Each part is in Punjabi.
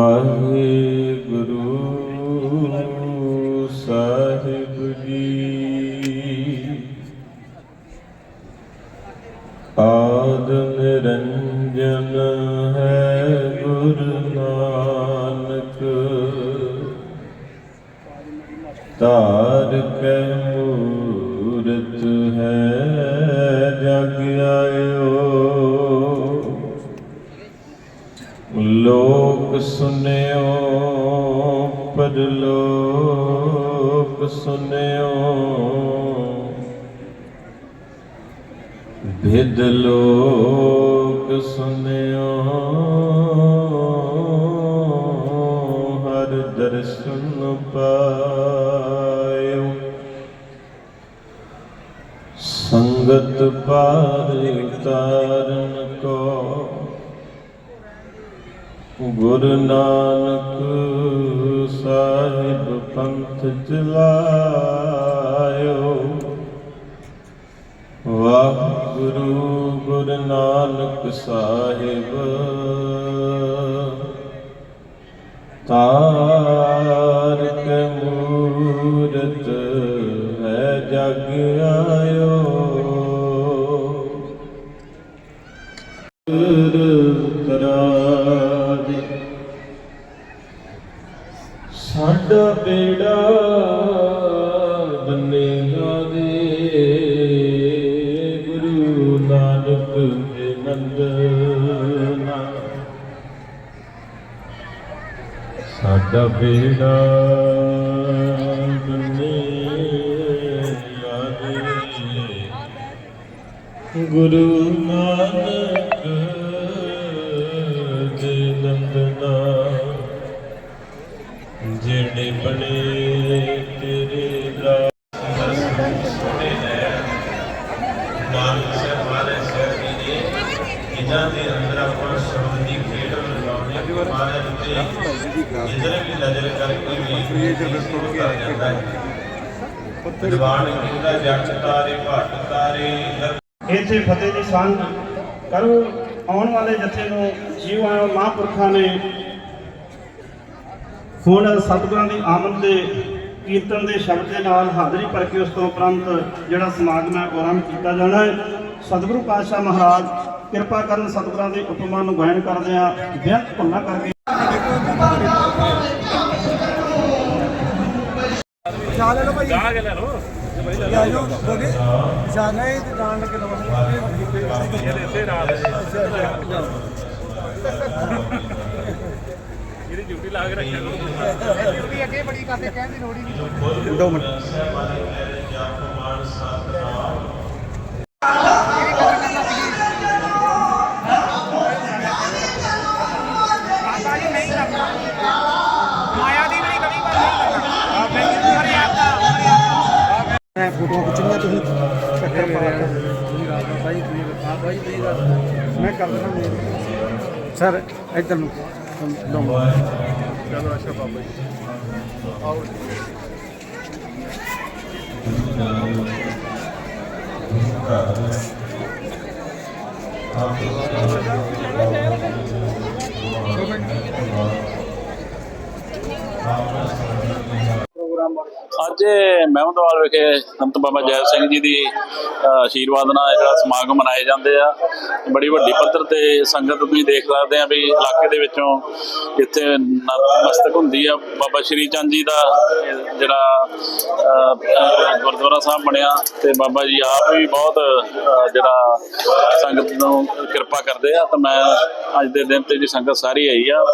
ਵਾਹਿਗੁਰੂ ਸਾਹਿਬ ਜੀ। ਆਦ ਨਿਰੰਜਨ ਹੈ ਗੁਰੂ ਨਾਨਕ। ਧਾਰ ਕੇ ਸੁਨਿਓ। ਭਿਦ ਲੋਕ ਸੁਨਿਓ। ਹਰ ਦਰਸ਼ਨ ਪਾਇਓ। ਸੰਗਤ ਪਾਰ ਤਾਰਨ ਕੋ। ਗੁਰੂ ਨਾਨਕ ਸਾਹਿਬ ਪੰਥ ਚਲਾਇਓ। ਵਾਹਿਗੁਰੂ ਗੁਰੂ ਨਾਨਕ ਸਾਹਿਬ ਤਾਰ ਮੂਰਤ ਹੈ ਜਗ ਆਇਓ ਸਾਡਾ ਬੇੜਾ ਬੰਨੇਗਾ ਗੁਰੂ ਨਾਨਕ ਦੇ ਨੰਦਨਾ, ਜਿਹੜੇ ਬਣੇ ਤੇਰੇ ਰਾਹ। ਨਾਨਕ ਸਾਹਿਬ ਮਹਾਰਾਜ ਸਾਹਿਬ ਨੇ ਜਿਨ੍ਹਾਂ ਦੇ ਅੰਦਰ ਆਪਾਂ ਸ਼ਬਦ ਦੀ ਖੇਡ ਲਗਾਉਂਦੇ ਹਾਂ ਮਹਾਰਾਜ ਉੱਤੇ ਜਿੱਧਰ ਵੀ ਦੀਵਾਨ ਕਹਿੰਦਾ ਜੱਟ ਤਾਰੇ ਭੱਟ ਤਾਰੇ ਇੱਥੇ ਫਤਿਹ ਦੀ ਸਾਂਝ ਕਰੋ ਆਉਣ ਵਾਲੇ ਜਥੇ ਨੂੰ ਜੀਵਾਂ ਮਹਾਂਪੁਰਖਾਂ ਨੇ ਹੁਣ ਸਤਿਗੁਰਾਂ ਦੀ ਆਮਦ ਦੇ ਕੀਰਤਨ ਦੇ ਸ਼ਬਦ ਦੇ ਨਾਲ ਹਾਜ਼ਰੀ ਭਰ ਕੇ ਉਸ ਤੋਂ ਉਪਰੰਤ ਜਿਹੜਾ ਸਮਾਗਮ ਹੈ ਉਹ ਆਰੰਭ ਕੀਤਾ ਜਾਣਾ ਹੈ। ਸਤਿਗੁਰੂ ਪਾਤਸ਼ਾਹ ਮਹਾਰਾਜ ਕਿਰਪਾ ਕਰਨ ਸਤਿਗੁਰਾਂ ਦੇ ਉਪਮਾ ਨੂੰ ਗਾਇਨ ਕਰਦੇ ਆ ਬੇਅੰਤ ਭੁੱਲਾਂ ਕਰਕੇ। ਮਾਨ ਸਤਨਾਮ ਬਾਬਾ ਜੀ ਨਹੀਂ ਕਰਨਾ। ਮਾਇਆ ਦੀ ਵੀ ਕਦੀ ਪਰ ਨਹੀਂ ਕਰਨਾ। ਮਰਿਆਦਾ ਮਰਿਆਦਾ। ਮੈਂ ਫੋਟੋਆਂ ਖਿੱਚਣੀਆਂ ਤੁਸੀਂ? ਚੱਕਰ ਪਾ ਕੇ ਬਾਈ ਬਾਈ ਬਾਈ ਮੈਂ ਕਰ ਮੇਰੇ ਸਰ ਇੱਧਰ ਨੂੰ। ਲਓ ਚਲੋ ਅੱਛਾ ਬਾਬਾ ਜੀ ਆਓ ਅੱਜ ਮਹਿਮਦਵਾਲ ਵਿਖੇ ਸੰਤ ਬਾਬਾ ਜੈ ਸਿੰਘ ਜੀ ਦੀ ਆਸ਼ੀਰਵਾਦ ਨਾਲ ਜਿਹੜਾ ਸਮਾਗਮ ਮਨਾਏ ਜਾਂਦੇ ਆ। ਬੜੀ ਵੱਡੀ ਪੱਧਰ ਤੇ ਸੰਗਤ ਤੁਸੀਂ ਦੇਖ ਸਕਦੇ ਆ ਵੀ ਇਲਾਕੇ ਦੇ ਵਿੱਚੋਂ ਇੱਥੇ ਨਤਮਸਤਕ ਹੁੰਦੀ ਆ। ਬਾਬਾ ਸ਼੍ਰੀ ਚੰਦ ਜੀ ਦਾ ਜਿਹੜਾ ਗੁਰਦੁਆਰਾ ਸਾਹਿਬ ਬਣਿਆ ਤੇ ਬਾਬਾ ਜੀ ਆਪ ਵੀ ਬਹੁਤ ਜਿਹੜਾ ਸੰਗਤ ਨੂੰ ਕਿਰਪਾ ਕਰਦੇ ਆ। ਤਾਂ ਮੈਂ ਅੱਜ ਦੇ ਦਿਨ ਤੇ ਜੀ ਸੰਗਤ ਸਾਰੀ ਆਈ ਆ।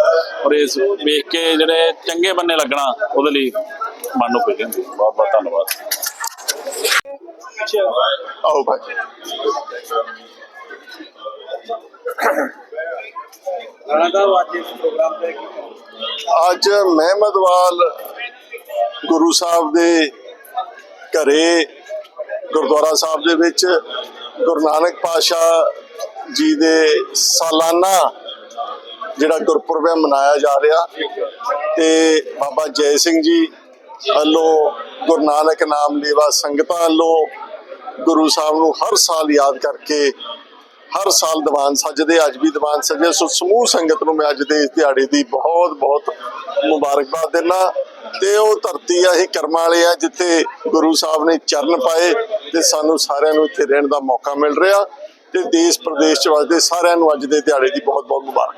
ਔਰ ਇਸ ਵੇਖ ਕੇ ਜਿਹੜੇ ਚੰਗੇ ਬੰਨੇ ਲੱਗਣਾ ਉਹਦੇ ਲਈ ਮਨ ਨੂੰ ਖੁਸ਼ੀ ਹੁੰਦੀ ਬਹੁਤ ਬਹੁਤ ਧੰਨਵਾਦ। ਆਓ ਭਾਈ। ਅੱਜ ਮਹਿਮਦਵਾਲ ਗੁਰੂ ਸਾਹਿਬ ਦੇ ਘਰੇ, ਗੁਰਦੁਆਰਾ ਸਾਹਿਬ ਦੇ ਵਿੱਚ ਗੁਰੂ ਨਾਨਕ ਪਾਤਸ਼ਾਹ ਜੀ ਦੇ ਸਾਲਾਨਾ ਜਿਹੜਾ ਗੁਰਪੁਰਬ ਹੈ ਮਨਾਇਆ ਜਾ ਰਿਹਾ ਤੇ ਬਾਬਾ ਜੈ ਸਿੰਘ ਜੀ ਵੱਲੋਂ ਗੁਰੂ ਨਾਨਕ ਨਾਮ ਲੇਵਾ ਸੰਗਤਾਂ ਵੱਲੋਂ ਗੁਰੂ ਸਾਹਿਬ ਨੂੰ ਹਰ ਸਾਲ ਯਾਦ ਕਰਕੇ ਹਰ ਸਾਲ ਦੀਵਾਨ ਸੱਜਦੇ, ਅੱਜ ਵੀ ਦੀਵਾਨ ਸਜੇ ਸੋ ਸਮੂਹ ਸੰਗਤ ਨੂੰ ਮੈਂ ਅੱਜ ਦੇ ਇਸ ਦਿਹਾੜੇ ਦੀ ਬਹੁਤ ਬਹੁਤ ਮੁਬਾਰਕਬਾਦ ਦਿੰਦਾ। ਤੇ ਉਹ ਧਰਤੀ ਆ, ਇਹ ਕਰਮਾਂ ਵਾਲੇ ਆ, ਜਿੱਥੇ ਗੁਰੂ ਸਾਹਿਬ ਨੇ ਚਰਨ ਪਾਏ ਤੇ ਸਾਨੂੰ ਸਾਰਿਆਂ ਨੂੰ ਇੱਥੇ ਰਹਿਣ ਦਾ ਮੌਕਾ ਮਿਲ ਰਿਹਾ ਤੇ ਦੇਸ਼ ਪ੍ਰਦੇਸ਼ ਚ ਵਸਦੇ ਸਾਰਿਆਂ ਨੂੰ ਅੱਜ ਦੇ ਦਿਹਾੜੇ ਦੀ ਬਹੁਤ ਬਹੁਤ ਮੁਬਾਰਕ।